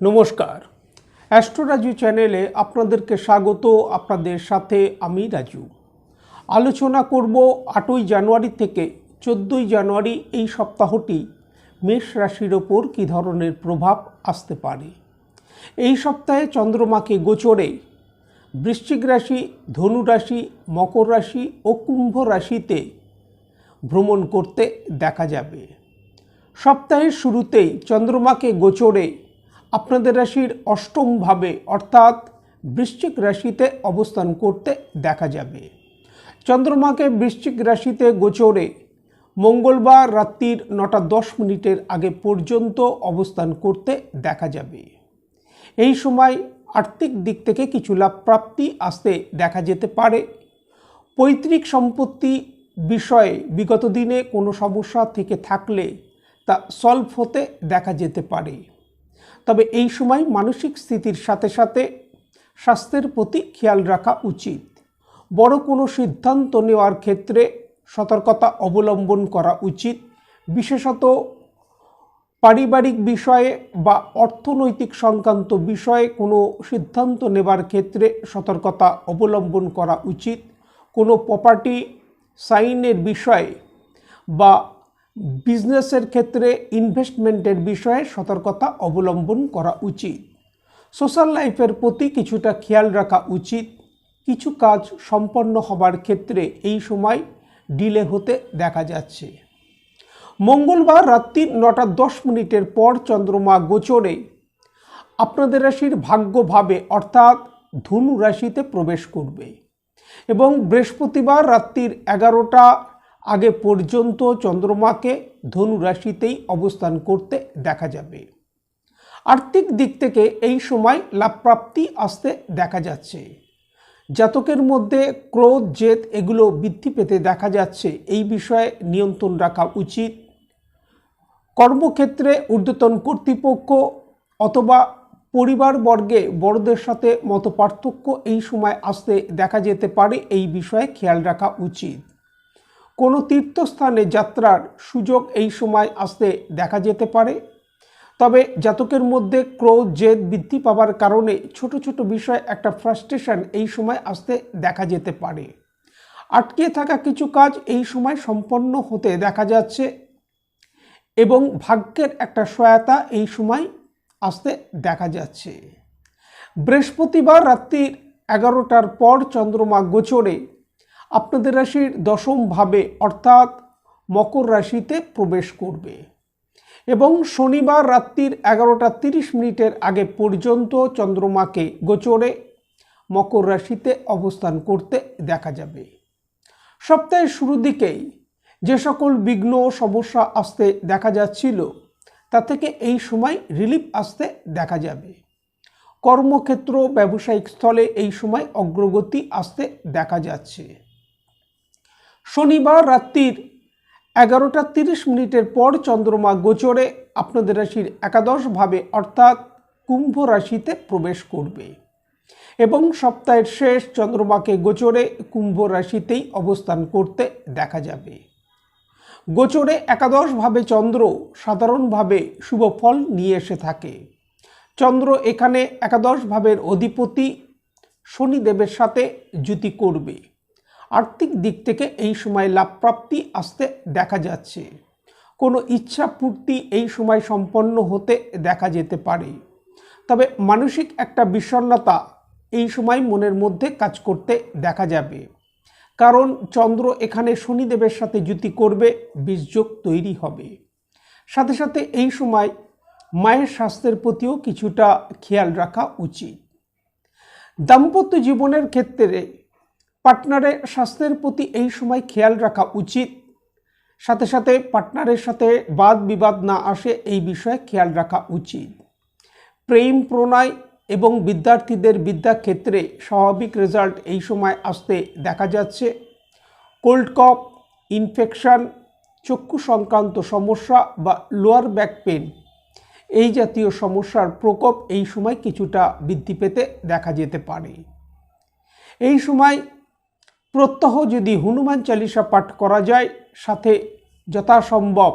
নমস্কার। অ্যাস্ট্রোরাজু চ্যানেলে আপনাদেরকে স্বাগত, আপনাদের সাথে আমি রাজু। আলোচনা করব আটই জানুয়ারি থেকে চোদ্দোই জানুয়ারি এই সপ্তাহটি মেষ রাশির ওপর কী ধরনের প্রভাব আসতে পারে। এই সপ্তাহে চন্দ্রমাকে গোচরে বৃশ্চিক রাশি, ধনু রাশি, মকর রাশি ও কুম্ভ রাশিতে ভ্রমণ করতে দেখা যাবে। সপ্তাহের শুরুতেই চন্দ্রমাকে গোচরে আপনাদের রাশির অষ্টম ভাবে, অর্থাৎ বৃশ্চিক রাশিতে অবস্থান করতে দেখা যাবে। চন্দ্রমাকে বৃশ্চিক রাশিতে গোচরে, মঙ্গলবার রাত্রির নটা দশ মিনিটের আগে পর্যন্ত অবস্থান করতে দেখা যাবে। এই সময় আর্থিক দিক থেকে কিছু লাভ প্রাপ্তি আসতে দেখা যেতে পারে। পৈতৃক সম্পত্তি বিষয়ে বিগত দিনে কোনো সমস্যা থেকে থাকলে তা সলভ হতে দেখা যেতে পারে। তবে এই সময় মানসিক স্থিতির সাথে সাথে স্বাস্থ্যের প্রতি খেয়াল রাখা উচিত। বড় কোনো সিদ্ধান্ত নেওয়ার ক্ষেত্রে সতর্কতা অবলম্বন করা উচিত। বিশেষত পারিবারিক বিষয়ে বা অর্থনৈতিক সংক্রান্ত বিষয়ে কোনো সিদ্ধান্ত নেবার ক্ষেত্রে সতর্কতা অবলম্বন করা উচিত। কোনো প্রপার্টি সাইনের বিষয়ে বা বিজনেসের ক্ষেত্রে ইনভেস্টমেন্টের বিষয়ে সতর্কতা অবলম্বন করা উচিত। সোশ্যাল লাইফের প্রতি কিছুটা খেয়াল রাখা উচিত। কিছু কাজ সম্পন্ন হবার ক্ষেত্রে এই সময় ডিলে হতে দেখা যাচ্ছে। মঙ্গলবার রাত্রি নটা দশ মিনিটের পর চন্দ্রমা গোচরে আপনাদের রাশির ভাগ্যভাবে অর্থাৎ ধনু রাশিতে প্রবেশ করবে এবং বৃহস্পতিবার রাত্রির এগারোটা আগে পর্যন্ত চন্দ্রমাকে ধনু রাশিতেই অবস্থান করতে দেখা যাবে। আর্থিক দিক থেকে এই সময় লাভপ্রাপ্তি আসতে দেখা যাচ্ছে। জাতকের মধ্যে ক্রোধ, জেদ এগুলো বৃদ্ধি পেতে দেখা যাচ্ছে। এই বিষয়ে নিয়ন্ত্রণ রাখা উচিত। কর্মক্ষেত্রে ঊর্ধ্বতন কর্তৃপক্ষ অথবা পরিবারবর্গে বড়দের সাথে মত পার্থক্য এই সময় আসতে দেখা যেতে পারে। এই বিষয়ে খেয়াল রাখা উচিত। কোনো তীর্থস্থানে যাত্রার সুযোগ এই সময় আসতে দেখা যেতে পারে। তবে জাতকের মধ্যে ক্রোধ, জেদ বৃদ্ধি পাওয়ার কারণে ছোট ছোট বিষয় একটা ফ্রাস্ট্রেশন এই সময় আসতে দেখা যেতে পারে। আটকে থাকা কিছু কাজ এই সময় সম্পন্ন হতে দেখা যাচ্ছে এবং ভাগ্যের একটা সহায়তা এই সময় আসতে দেখা যাচ্ছে। বৃহস্পতিবার রাত্রির এগারোটার পর চন্দ্রমা গোচরে আপনাদের রাশির দশম ভাবে অর্থাৎ মকর রাশিতে প্রবেশ করবে এবং শনিবার রাত্রির এগারোটা তিরিশ মিনিটের আগে পর্যন্ত চন্দ্রমাকে গোচরে মকর রাশিতে অবস্থান করতে দেখা যাবে। সপ্তাহের শুরু দিকেই যে সকল বিঘ্ন সমস্যা আসতে দেখা যাচ্ছিল, তা থেকে এই সময় রিলিফ আসতে দেখা যাবে। কর্মক্ষেত্র, ব্যবসায়িক স্থলে এই সময় অগ্রগতি আসতে দেখা যাচ্ছে। শনিবার রাত্রির এগারোটা তিরিশ মিনিটের পর চন্দ্রমা গোচরে আপনাদের রাশির একাদশভাবে অর্থাৎ কুম্ভ রাশিতে প্রবেশ করবে। এবং সপ্তাহের শেষ চন্দ্রমাকে গোচরে কুম্ভ রাশিতেই অবস্থান করতে দেখা যাবে। গোচরে একাদশভাবে চন্দ্র সাধারণভাবে শুভ ফল নিয়ে এসে থাকে। চন্দ্র এখানে একাদশ ভাবের অধিপতি শনিদেবের সাথে জুতি করবে। আর্থিক দিক থেকে এই সময় লাভপ্রাপ্তি আসতে দেখা যাচ্ছে। কোনো ইচ্ছা পূর্তি এই সময় সম্পন্ন হতে দেখা যেতে পারে। তবে মানসিক একটা বিষণ্ণতা এই সময় মনের মধ্যে কাজ করতে দেখা যাবে। কারণ চন্দ্র এখানে শনিদেবের সাথে জুতি করবে, বীজযোগ তৈরি হবে। সাথে সাথে এই সময় মায়ের স্বাস্থ্যের প্রতিও কিছুটা খেয়াল রাখা উচিত। দাম্পত্য জীবনের ক্ষেত্রে পার্টনারের স্বাস্থ্যের প্রতি এই সময় খেয়াল রাখা উচিত। সাথে সাথে পার্টনারের সাথে বাদ বিবাদ না আসে এই বিষয়ে খেয়াল রাখা উচিত। প্রেম, প্রণয় এবং বিদ্যার্থীদের বিদ্যাক্ষেত্রে স্বাভাবিক রেজাল্ট এই সময় আসতে দেখা যাচ্ছে। কোল্ড কপ ইনফেকশন, চক্ষু সংক্রান্ত সমস্যা বা লোয়ার ব্যাক পেন এই জাতীয় সমস্যার প্রকোপ এই সময় কিছুটা বৃদ্ধি পেতে দেখা যেতে পারে। এই সময় প্রত্যহ যদি হনুমান চালিসা পাঠ করা যায়, সাথে যথাসম্ভব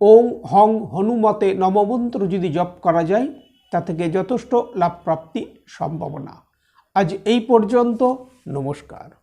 ওং হং হনুমতে নবমন্ত্র যদি জপ করা যায়, তা থেকে যথেষ্ট লাভপ্রাপ্তি সম্ভাবনা। আজ এই পর্যন্ত, নমস্কার।